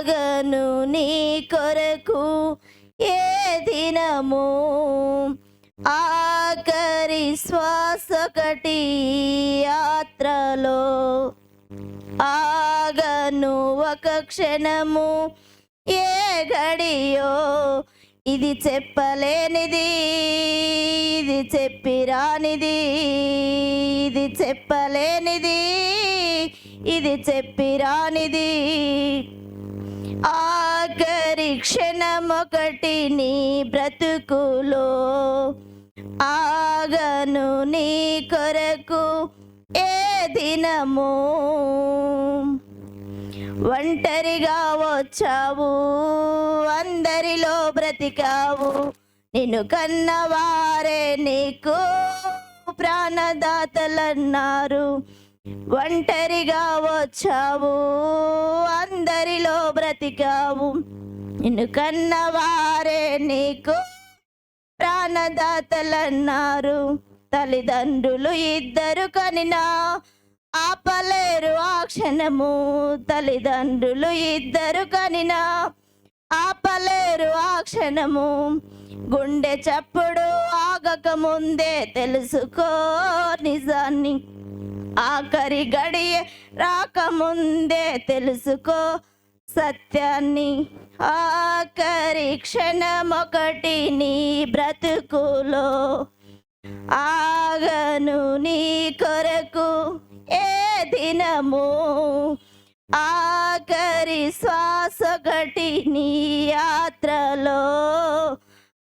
ఆగను నీ కొరకు ఏ దినము? ఆఖరి శ్వాసకటి యాత్రలో ఆగను ఒక క్షణము. ఏ గడియో ఇది చెప్పలేనిది ఇది చెప్పిరానిది ఇది చెప్పలేనిది ఇది చెప్పిరానిది ఆఖరి క్షణమొకటి నీ బ్రతుకులో ఆగను నీ కొరకు ఏ దినము. ఒంటరిగా వచ్చావు అందరిలో బ్రతికావు. నిన్ను కన్నవారే నీకు ప్రాణదాతలన్నారు. ఒంటరిగా వచ్చావు అందరిలో బ్రతికావు? నిన్ను కన్నవారే నీకు ప్రాణదాతలన్నారు. తల్లిదండ్రులు ఇద్దరు కనినా ఆపలేరు ఆ క్షణము. తల్లిదండ్రులు ఇద్దరు కనినా ఆపలేరు ఆ క్షణము. గుండె చప్పుడు ఆగక ముందే తెలుసుకో నిజాన్ని. ఆఖరి గడియ రాకముందే తెలుసుకో సత్యాన్ని ఆఖరి క్షణమొకటి నీ బ్రతుకులో ఆగను నీ కొరకు ఏ దినము? ఆఖరి శ్వాసొకటి నీ యాత్రలో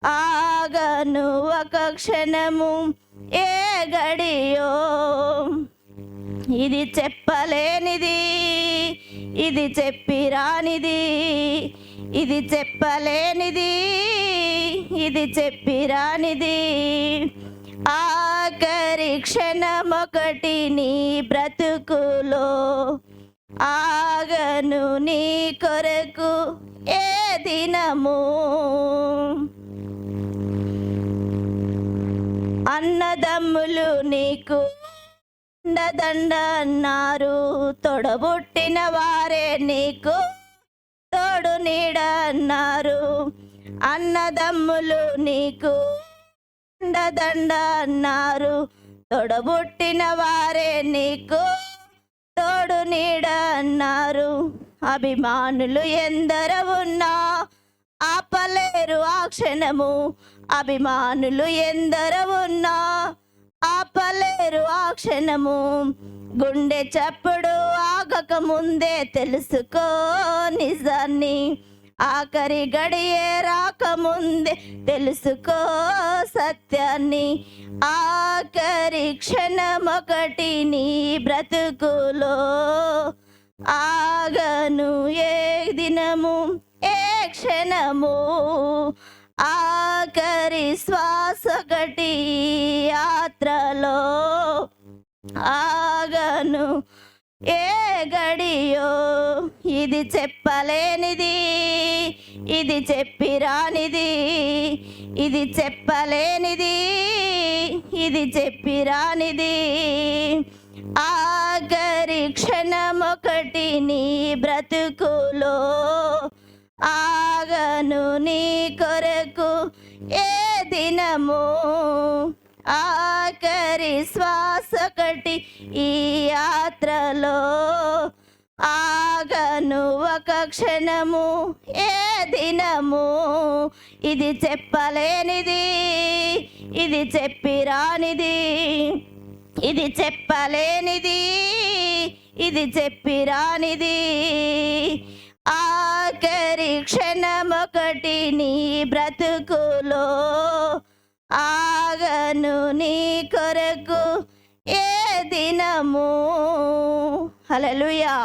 ఆగను ఒక క్షణము ఏ గడియో? ఇది చెప్పలేనిది ఇది చెప్పిరానిది ఇది చెప్పలేనిది ఇది చెప్పిరానిది. ఆఖరి క్షణమొకటి నీ బ్రతుకులో ఆగను నీ కొరకు ఏ దినము. అన్నదమ్ములు నీకు దండ అన్నారు. తొడబుట్టిన వారే నీకు తోడు నీడ అన్నారు. అన్నదమ్ములు నీకు దండ అన్నారు. తొడబుట్టిన వారే నీకు తోడు నీడ అన్నారు. అభిమానులు ఎందరు ఉన్నా ఆపలేరు ఆ క్షణము. అభిమానులు ఎందరు ఉన్నా ఆపలేరు ఆ క్షణము. గుండె చప్పుడు ఆగక ముందే తెలుసుకో నిజాన్ని. ఆఖరి గడియే రాకముందే తెలుసుకో సత్యాన్ని. ఆఖరి క్షణమొకటి నీ బ్రతుకులో ఆగను ఏ దినము ఏ క్షణము. ఆఖరి శ్వాస ఒకటి ఆగను. ఏ గడియో ఇది చెప్పలేనిది. ఇది చెప్పిరానిది ఇది చెప్పలేనిది. ఇది చెప్పిరానిది ఆఖరి క్షణమొకటి నీ బ్రతుకులో ఆగను నీ కొరకు. ఏ దినము ఆఖరి శ్వాసకటి ఈ యాత్రలో ఆగను ఒక క్షణము ఏ దినము? ఇది చెప్పలేనిది ఇది చెప్పిరానిది ఇది చెప్పలేనిది ఇది చెప్పిరానిది ఆఖరి క్షణమొకటి నీ బ్రతుకులో ఆగను నీ కొరకు ఏ దినము? హలలుయా